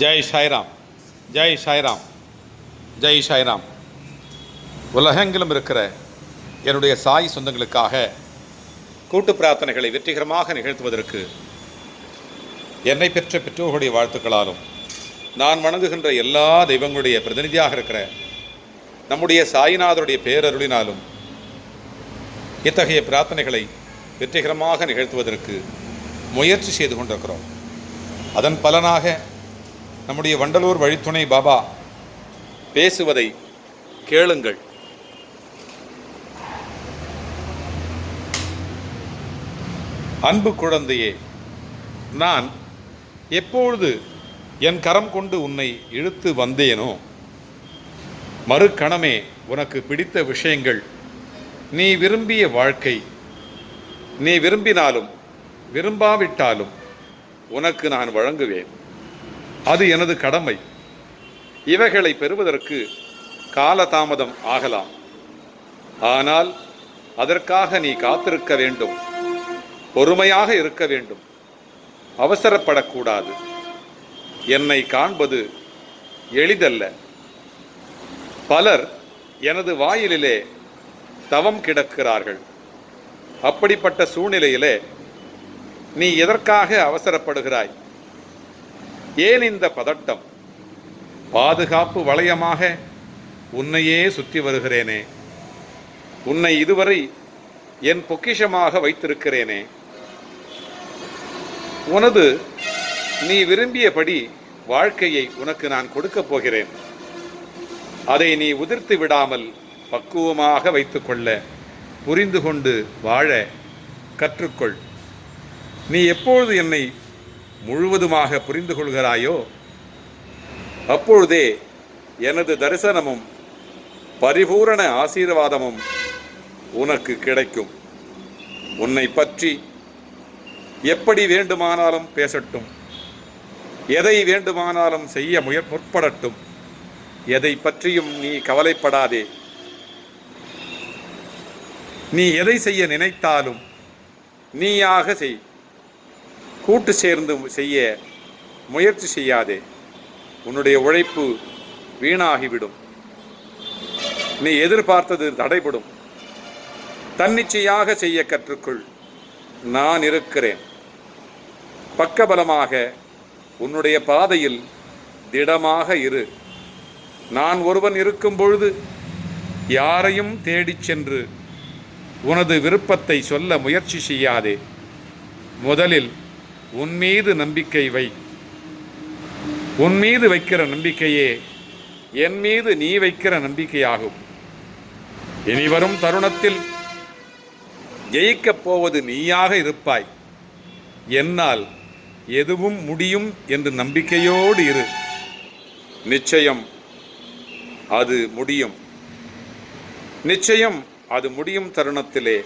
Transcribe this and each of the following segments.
ஜெய் சாய்ராம் ஜெய் சாய்ராம் ஜெய் சாய்ராம். உலகெங்கிலும் இருக்கிற என்னுடைய சாய் சொந்தங்களுக்காக கூட்டு பிரார்த்தனைகளை வெற்றிகரமாக நிகழ்த்துவதற்கு என்னை பெற்ற பெற்றோர்களுடைய வாழ்த்துக்களாலும் நான் வணங்குகின்ற எல்லா தெய்வங்களுடைய பிரதிநிதியாக இருக்கிற நம்முடைய சாய்நாதருடைய பேரருளினாலும் இத்தகைய பிரார்த்தனைகளை வெற்றிகரமாக நிகழ்த்துவதற்கு முயற்சி செய்து கொண்டிருக்கிறோம். அதன் பலனாக நம்முடைய வண்டலூர் வழித்துணை பாபா பேசுவதை கேளுங்கள். அன்பு குழந்தையே நான் எப்பொழுது என் கரம் கொண்டு உன்னை இழுத்து வந்தேனோ மறுக்கணமே உனக்கு பிடித்த விஷயங்கள் நீ விரும்பிய வாழ்க்கை நீ விரும்பினாலும் விரும்பாவிட்டாலும் உனக்கு நான் வழங்குவேன். அது எனது கடமை. இவைகளை பெறுவதற்கு காலதாமதம் ஆகலாம். ஆனால் அதற்காக நீ காத்திருக்க வேண்டும். பொறுமையாக இருக்க வேண்டும். அவசரப்படக்கூடாது. என்னை காண்பது எளிதல்ல. பலர் எனது வாயிலிலே தவம் கிடக்கிறார்கள். அப்படிப்பட்ட சூழ்நிலையிலே நீ எதற்காக அவசரப்படுகிறாய்? ஏன் இந்த பதட்டம்? பாதுகாப்பு வளையமாக உன்னையே சுற்றி வருகிறேனே. உன்னை இதுவரை என் பொக்கிஷமாக வைத்திருக்கிறேனே. உனது நீ விரும்பியபடி வாழ்க்கையை உனக்கு நான் கொடுக்கப் போகிறேன். அதை நீ உதிர்த்து விடாமல் பக்குவமாக வைத்துக்கொள்ள புரிந்து கொண்டு வாழ கற்றுக்கொள். நீ எப்பொழுது என்னை முழுவதுமாக புரிந்து கொள்கிறாயோ? அப்பொழுதே எனது தரிசனமும் பரிபூரண ஆசீர்வாதமும் உனக்கு கிடைக்கும். உன்னை பற்றி எப்படி வேண்டுமானாலும் பேசட்டும். எதை வேண்டுமானாலும் செய்ய முய முற்படட்டும். எதை பற்றியும் நீ கவலைப்படாதே. நீ எதை செய்ய நினைத்தாலும் நீயாக செய். கூட்டு சேர்ந்து செய்ய முயற்சி செய்யாதே. உன்னுடைய உழைப்பு வீணாகிவிடும். நீ எதிர்பார்த்தது தடைபடும். தன்னிச்சையாக செய்ய கற்றுக்கொள். நான் இருக்கிறேன். பக்கபலமாக உன்னுடைய பாதையில் திடமாக இரு. நான் ஒருவன் இருக்கும் பொழுது யாரையும் தேடிச் சென்று உனது விருப்பத்தை சொல்ல முயற்சி செய்யாதே. முதலில் உன் மீது நம்பிக்கை வை. உன் மீது வைக்கிற நம்பிக்கையே என் மீது நீ வைக்கிற நம்பிக்கையாகும். இனி வரும் தருணத்தில் ஜெயிக்கப் போவது நீயாக இருப்பாய். என்னால் எதுவும் முடியும் என்று நம்பிக்கையோடு இரு. நிச்சயம் அது முடியும். நிச்சயம் அது முடியும் தருணத்திலே.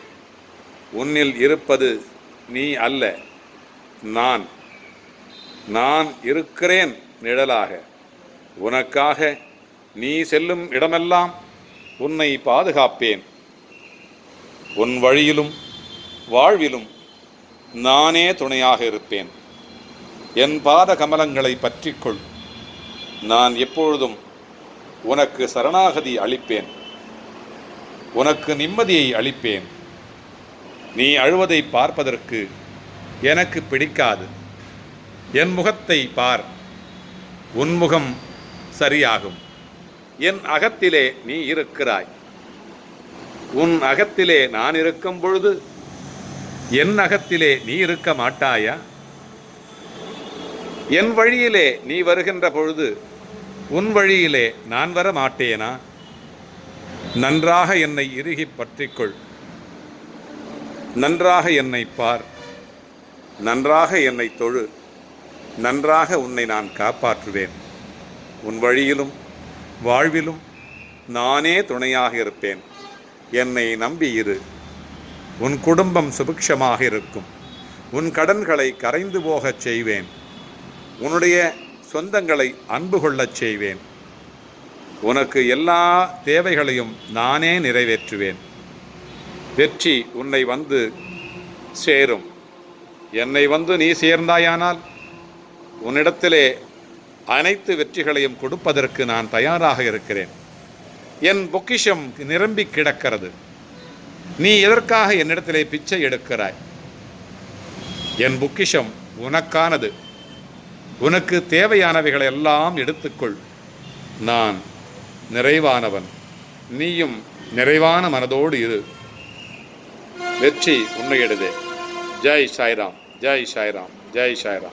உன்னில் இருப்பது நீ அல்ல. நான் நான் இருக்கிறேன் நிழலாக. உனக்காக நீ செல்லும் இடமெல்லாம் உன்னை பாதுகாப்பேன். உன் வழியிலும் வாழ்விலும் நானே துணையாக இருப்பேன். என் பாத கமலங்களை பற்றிக்கொள். நான் எப்பொழுதும் உனக்கு சரணாகதி அளிப்பேன். உனக்கு நிம்மதியை அளிப்பேன். நீ அழுவதை பார்ப்பதற்கு எனக்கு பிடிக்காது. என் முகத்தை பார். உன் முகம் சரியாகும். என் அகத்திலே நீ இருக்கிறாய். உன் அகத்திலே நான் இருக்கும் பொழுது என் அகத்திலே நீ இருக்க மாட்டாயா? என் வழியிலே நீ வருகின்ற பொழுது உன் வழியிலே நான் வர மாட்டேனா? நன்றாக என்னை இறுகி பற்றிக்கொள். நன்றாக என்னை பார். நன்றாக என்னை தொழு. நன்றாக உன்னை நான் காப்பாற்றுவேன். உன் வழியிலும் வாழ்விலும் நானே துணையாக இருப்பேன். என்னை நம்பி இரு. உன் குடும்பம் சுபிக்ஷமாக இருக்கும். உன் கடன்களை கரைந்து போகச் செய்வேன். உன்னுடைய சொந்தங்களை அன்பு கொள்ளச் செய்வேன். உனக்கு எல்லா தேவைகளையும் நானே நிறைவேற்றுவேன். வெற்றி உன்னை வந்து சேரும். என்னை வந்து நீ சேர்ந்தாயானால் உன்னிடத்திலே அனைத்து வெற்றிகளையும் கொடுப்பதற்கு நான் தயாராக இருக்கிறேன். என் பொக்கிஷம் நிரம்பி கிடக்கிறது. நீ எதற்காக என்னிடத்திலே பிச்சை எடுக்கிறாய்? என் பொக்கிஷம் உனக்கானது. உனக்கு தேவையானவைகளை எல்லாம் எடுத்துக்கொள். நான் நிறைவானவன். நீயும் நிறைவான மனதோடு இரு. வெற்றி உன்னையடுதே ஜெய் சாய்ராம் ஜெய் சாய்ராம் ஜெய் சாய்ராம்